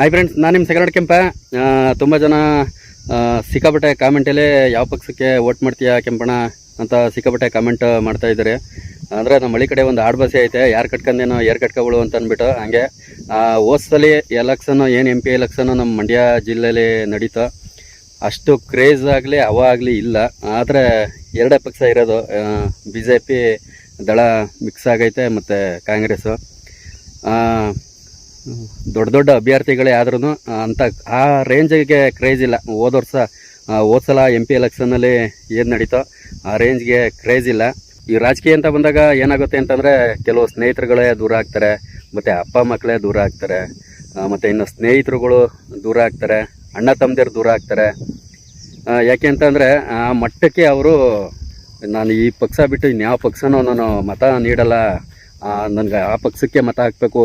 Hi friends ನಾನು ನಿಮ್ಮ second ಕೆಂಪ. ತುಂಬ ಜನ ಸಿಕ್ಕಾಪಟ್ಟೆ ಕಾಮೆಂಟಲ್ಲಿ ಯಾವ ಪಕ್ಷಕ್ಕೆ ವೋಟ್ ಮಾಡ್ತೀಯಾ ಕೆಂಪಣ ಅಂತ ಸಿಕ್ಕಾಪಟ್ಟೆ ಕಾಮೆಂಟ್ ಮಾಡ್ತಾ ಇದ್ದಾರೆ. ಅಂದರೆ ನಮ್ಮ ಹಳ್ಳಿ ಕಡೆ ಒಂದು ಆಡ್ಬಸಿ ಐತೆ, ಯಾರು ಕಟ್ಕೊಂಡೇನೋ ಯಾರು ಕಟ್ಕೊಬಿಡು ಅಂತ ಅಂದ್ಬಿಟ್ಟು ಹಂಗೆ. ಓದ್ಸಲಿ ಎಲೆಕ್ಷನ್ ಏನು ಎಂ ಪಿ ಎಲೆಕ್ಷನ್ ನಮ್ಮ ಮಂಡ್ಯ ಜಿಲ್ಲೆಯಲ್ಲಿ ನಡೀತೋ, ಅಷ್ಟು ಕ್ರೇಜ್ ಆಗಲಿ, ಅವ ಆಗಲಿ ಇಲ್ಲ. ಆದರೆ ಎರಡೇ ಪಕ್ಷ ಇರೋದು ಬಿ ಜೆ ಪಿ ದಳ ಮಿಕ್ಸ್ ಆಗೈತೆ ಮತ್ತು ಕಾಂಗ್ರೆಸ್ಸು. ದೊಡ್ಡ ದೊಡ್ಡ ಅಭ್ಯರ್ಥಿಗಳೇ ಆದ್ರೂ ಅಂತ, ಆ ರೇಂಜಿಗೆ ಕ್ರೇಜ್ ಇಲ್ಲ. ಹೋದ ವರ್ಷ ಹೋದ ಸಲ ಎಂ ಪಿ ಎಲೆಕ್ಷನಲ್ಲಿ ಏನು ನಡೀತೋ ಆ ರೇಂಜ್ಗೆ ಕ್ರೇಜ್ ಇಲ್ಲ. ಈ ರಾಜಕೀಯ ಅಂತ ಬಂದಾಗ ಏನಾಗುತ್ತೆ ಅಂತಂದರೆ, ಕೆಲವು ಸ್ನೇಹಿತರುಗಳೇ ದೂರ ಆಗ್ತಾರೆ, ಮತ್ತು ಅಪ್ಪ ಮಕ್ಕಳೇ ದೂರ ಆಗ್ತಾರೆ ಮತ್ತು ಇನ್ನು ಸ್ನೇಹಿತರುಗಳು ದೂರ ಆಗ್ತಾರೆ, ಅಣ್ಣ ತಮ್ಮದಿರು ದೂರ ಆಗ್ತಾರೆ. ಯಾಕೆ ಅಂತಂದರೆ, ಆ ಮಟ್ಟಕ್ಕೆ ಅವರು, ನಾನು ಈ ಪಕ್ಷ ಬಿಟ್ಟು ಇನ್ಯಾವ ಪಕ್ಷನೂ ನಾನು ಮತ ನೀಡಲ್ಲ ನನಗೆ ಆ ಪಕ್ಷಕ್ಕೆ ಮತ ಹಾಕಬೇಕು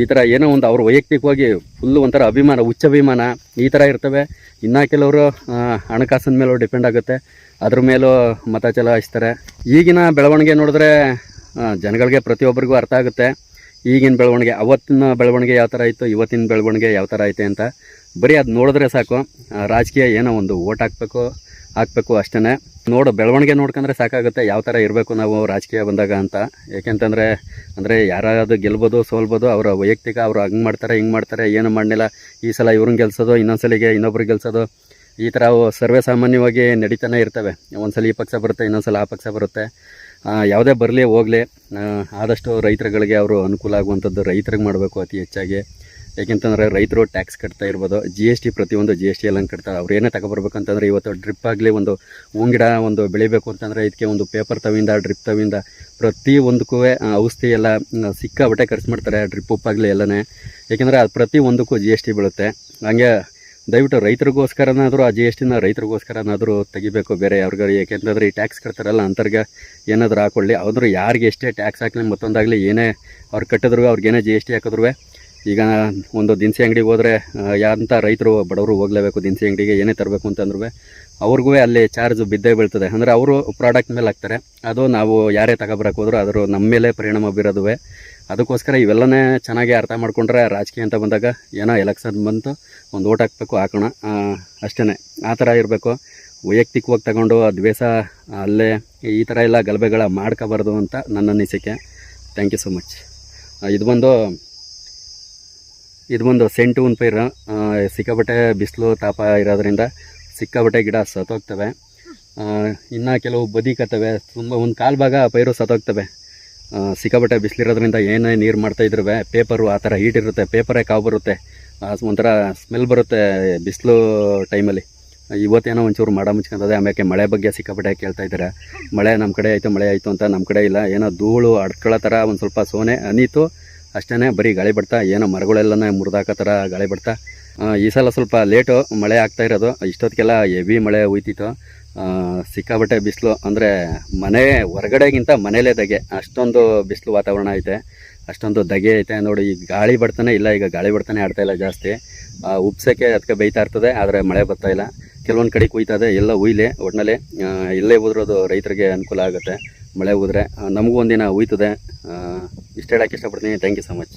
ಈ ಥರ ಏನೋ ಒಂದು ಅವ್ರ ವೈಯಕ್ತಿಕವಾಗಿ ಫುಲ್ಲು ಒಂಥರ ಅಭಿಮಾನ ಉಚ್ಚಾಭಿಮಾನ ಈ ಥರ ಇರ್ತವೆ. ಇನ್ನೂ ಕೆಲವರು ಹಣಕಾಸಿನ ಮೇಲೂ ಡಿಪೆಂಡ್ ಆಗುತ್ತೆ. ಅದ್ರ ಮೇಲೂ ಮತ ಚಲಾಯಿಸ್ತಾರೆ. ಈಗಿನ ಬೆಳವಣಿಗೆ ನೋಡಿದ್ರೆ ಜನಗಳಿಗೆ ಪ್ರತಿಯೊಬ್ಬರಿಗೂ ಅರ್ಥ ಆಗುತ್ತೆ. ಈಗಿನ ಬೆಳವಣಿಗೆ, ಅವತ್ತಿನ ಬೆಳವಣಿಗೆ ಯಾವ ಥರ ಇತ್ತು, ಇವತ್ತಿನ ಬೆಳವಣಿಗೆ ಯಾವ ಥರ ಐತೆ ಅಂತ. ಬರೀ ಅದು ನೋಡಿದ್ರೆ ಸಾಕು. ರಾಜಕೀಯ ಏನೋ ಒಂದು ಓಟ್ ಹಾಕ್ಬೇಕು. ಹಾಕ್ಬೇಕು ಅಷ್ಟೇ ನೋಡು, ಬೆಳವಣಿಗೆ ನೋಡ್ಕೊಂಡ್ರೆ ಸಾಕಾಗುತ್ತೆ. ಯಾವ ಥರ ಇರಬೇಕು ನಾವು ರಾಜಕೀಯ ಬಂದಾಗ ಅಂತ. ಏಕೆಂತಂದರೆ ಅಂದರೆ ಯಾರಾದ್ರು ಗೆಲ್ಬೋದು, ಸೋಲ್ಬೋದು, ಅವರ ವೈಯಕ್ತಿಕ ಅವರು ಹಂಗೆ ಮಾಡ್ತಾರೆ, ಹಿಂಗೆ ಮಾಡ್ತಾರೆ, ಏನು ಮಾಡಲಿಲ್ಲ. ಈ ಸಲ ಇವ್ರನ್ನ ಗೆಲ್ಸೋದು ಇನ್ನೊಂದ್ಸಲಿಗೆ ಇನ್ನೊಬ್ರು ಗೆಲ್ಸೋದು. ಈ ಥರ ಸರ್ವೇ ಸಾಮಾನ್ಯವಾಗಿ ನಡೀತಾನೆ ಇರ್ತವೆ. ಒಂದ್ಸಲ ಈ ಪಕ್ಷ ಬರುತ್ತೆ ಇನ್ನೊಂದ್ಸಲ ಆ ಪಕ್ಷ ಬರುತ್ತೆ. ಯಾವುದೇ ಬರಲಿ, ಹೋಗಲಿ. ಆದಷ್ಟು ರೈತರುಗಳಿಗೆ ಅವರು ಅನುಕೂಲ ಆಗುವಂಥದ್ದು ರೈತರಿಗೆ ಮಾಡಬೇಕು ಅತಿ ಹೆಚ್ಚಾಗಿ. ಯಾಕೆಂತಂದರೆ ರೈತರು ಟ್ಯಾಕ್ಸ್ ಕಟ್ತಾ ಇರ್ಬೋದು ಜಿ ಎಸ್ ಟಿ ಪ್ರತಿಯೊಂದು ಜಿ ಎಸ್ ಟಿ ಎಲ್ಲ ಕಟ್ತಾರೆ. ಅವ್ರು ಏನೇ ತಗೊಬರ್ಬೇಕಂತಂದ್ರೆ ಇವತ್ತು ಡ್ರಿಪ್ ಆಗಲಿ ಒಂದು ಹೂಗಿಡ ಒಂದು ಬೆಳಿಬೇಕು ಅಂತಂದರೆ ಇದಕ್ಕೆ ಒಂದು ಪೇಪರ್ ತವಿಂದ ಡ್ರಿಪ್ ತವಿಂದ ಪ್ರತಿ ಒಂದಕ್ಕೂ ಔಷಧಿ ಎಲ್ಲ ಸಿಕ್ಕಾಬಟ್ಟೆ ಖರ್ಚು ಮಾಡ್ತಾರೆ, ಡ್ರಿಪ್ ಉಪ್ಪಾಗಲಿ ಎಲ್ಲನೇ. ಯಾಕೆಂದರೆ ಅದು ಪ್ರತಿ ಒಂದಕ್ಕೂ ಜಿ ಎಸ್ ಟಿ ಬೀಳುತ್ತೆ. ಹಂಗೆ ದಯವಿಟ್ಟು ರೈತರಿಗೋಸ್ಕರನಾದರೂ ಆ ಜಿ ಎಸ್ ಟಿನ ರೈತರಿಗೋಸ್ಕರನಾದರೂ ತೆಗಿಬೇಕು ಬೇರೆ ಯಾರಿಗಾರು. ಯಾಕೆಂತಂದರೆ ಈ ಟ್ಯಾಕ್ಸ್ ಕಟ್ತಾರಲ್ಲ, ಅಂತರ್ಗ ಏನಾದರೂ ಹಾಕೊಳ್ಳಿ. ಆದರೂ ಯಾರಿಗೆ ಎಷ್ಟೇ ಟ್ಯಾಕ್ಸ್ ಹಾಕಲಿ ಮತ್ತೊಂದಾಗಲಿ ಏನೇ ಅವ್ರು ಕಟ್ಟಿದ್ರು ಅವ್ರಿಗೇನೇ ಜಿ ಎಸ್ ಟಿ ಹಾಕಿದ್ರು ಈಗ ಒಂದು ದಿನಸಿ ಅಂಗಡಿಗೆ ಹೋದರೆ ಯಾಂಥ ರೈತರು, ಬಡವರು ಹೋಗಲೇಬೇಕು ದಿನಸಿ ಅಂಗಡಿಗೆ, ಏನೇ ತರಬೇಕು ಅಂತಂದ್ರೂ ಅವ್ರಿಗೂ ಅಲ್ಲಿ ಚಾರ್ಜ್ ಬಿದ್ದೇ ಬೀಳ್ತದೆ. ಅಂದರೆ ಅವರು ಪ್ರಾಡಕ್ಟ್ ಮೇಲೆ ಹಾಕ್ತಾರೆ. ಅದು ನಾವು ಯಾರೇ ತಗೊಬರಕ್ಕೆ ಹೋದರೂ ಅದರ ನಮ್ಮ ಮೇಲೆ ಪರಿಣಾಮ ಬೀರೋದುವೆ. ಅದಕ್ಕೋಸ್ಕರ ಇವೆಲ್ಲನೇ ಚೆನ್ನಾಗಿ ಅರ್ಥ ಮಾಡ್ಕೊಂಡ್ರೆ ರಾಜಕೀಯ ಅಂತ ಬಂದಾಗ ಏನೋ ಎಲೆಕ್ಷನ್ ಬಂತು, ಒಂದು ಓಟ್ ಹಾಕಬೇಕು, ಹಾಕೋಣ. ಅಷ್ಟೇ ಆ ಥರ ಇರಬೇಕು. ವೈಯಕ್ತಿಕವಾಗಿ ತಗೊಂಡು ದ್ವೇಷ, ಅಲ್ಲೇ ಈ ಥರ ಎಲ್ಲ ಗಲಭೆಗಳ ಮಾಡ್ಕೋಬಾರ್ದು ಅಂತ ನನ್ನ ಅನಿಸಿಕೆ. ಥ್ಯಾಂಕ್ ಯು ಸೊ ಮಚ್ ಇದು ಬಂದು ಇದು ಬಂದು ಸೆಂಟು ಒಂದು ಪೈರು ಸಿಕ್ಕಾಪಟ್ಟೆ ಬಿಸಿಲು ತಾಪ ಇರೋದ್ರಿಂದ ಸಿಕ್ಕಾಪಟ್ಟೆ ಗಿಡ ಸತ್ತೋಗ್ತವೆ. ಇನ್ನು ಕೆಲವು ಬದಿಕತ್ತವೆ ತುಂಬ ಒಂದು ಕಾಲು ಭಾಗ ಪೈರು ಸತ್ತೋಗ್ತವೆ. ಸಿಕ್ಕಾಪಟ್ಟೆ ಬಿಸಿಲಿರೋದ್ರಿಂದ ಏನೇ ನೀರು ಮಾಡ್ತಾ ಇದ್ರು ಪೇಪರು ಆ ಥರ ಹೀಟ್ ಇರುತ್ತೆ, ಪೇಪರೇ ಕಾವು ಬರುತ್ತೆ ಒಂಥರ ಸ್ಮೆಲ್ ಬರುತ್ತೆ ಬಿಸಿಲು ಟೈಮಲ್ಲಿ. ಇವತ್ತೇನೋ ಒಂಚೂರು ಮಾಡ ಮುಚ್ಕೊಂತದೆ ಆಮೇಲೆ ಮಳೆ ಬಗ್ಗೆ ಸಿಕ್ಕಾಪಟ್ಟೆ ಕೇಳ್ತಾ ಇದ್ದಾರೆ? ಮಳೆ ನಮ್ಮ ಕಡೆ ಆಯಿತು, ಮಳೆ ಆಯಿತು ಅಂತ ನಮ್ಮ ಕಡೆ ಇಲ್ಲ, ಏನೋ ಧೂಳು ಅಡ್ಕೊಳ್ಳೋ ಥರ ಒಂದು ಸ್ವಲ್ಪ ಸೋನೆ ಅನೀತು. ಅಷ್ಟೇ ಬರೀ ಗಾಳಿ ಬಿಡ್ತಾ, ಏನೋ ಮರಗಳೆಲ್ಲನೇ ಥರ ಗಾಳಿ ಬಿಡ್ತಾ. ಈ ಸಲ ಸ್ವಲ್ಪ ಲೇಟು ಮಳೆ ಆಗ್ತಾ ಇರೋದು. ಇಷ್ಟೊತ್ತಿಗೆಲ್ಲ ಹೆವಿ ಮಳೆ ಹುಯ್ತಿತ್ತು ಸಿಕ್ಕಾಬಟ್ಟೆ ಬಿಸಿಲು, ಅಂದರೆ ಮನೆ ಹೊರಗಡೆಗಿಂತ ಮನೇಲೇ ದಗೆ. ಅಷ್ಟೊಂದು ಬಿಸಿಲು ವಾತಾವರಣ ಐತೆ. ಅಷ್ಟೊಂದು ದಗೆ ಐತೆ. ನೋಡಿ, ಈಗ ಗಾಳಿ ಬರ್ತಾನೆ ಇಲ್ಲ, ಈಗ ಗಾಳಿ ಬರ್ತಾನೆ ಆಡ್ತಾ ಇಲ್ಲ ಜಾಸ್ತಿ. ಉಪ್ಸೋಕ್ಕೆ ಅದಕ್ಕೆ ಬೇಯ್ತಾ ಇರ್ತದೆ, ಆದರೆ ಮಳೆ ಬರ್ತಾ ಇಲ್ಲ. ಕೆಲವೊಂದು ಕಡೆ ಕುಯ್ತದೆ ಎಲ್ಲ ಉಯ್ಲಿ ಒಟ್ಟಿನಲ್ಲಿ ಇಲ್ಲೇ ಉದ್ರೋದು ರೈತರಿಗೆ ಅನುಕೂಲ ಆಗುತ್ತೆ ಮಳೆ ಉದ್ರೆ. ನಮಗೂ ಒಂದಿನ ಉಯ್ತದೆ. ಇಷ್ಟು ಹೇಳಕ್ಕೆ ಇಷ್ಟಪಡ್ತೀನಿ. Thank you so much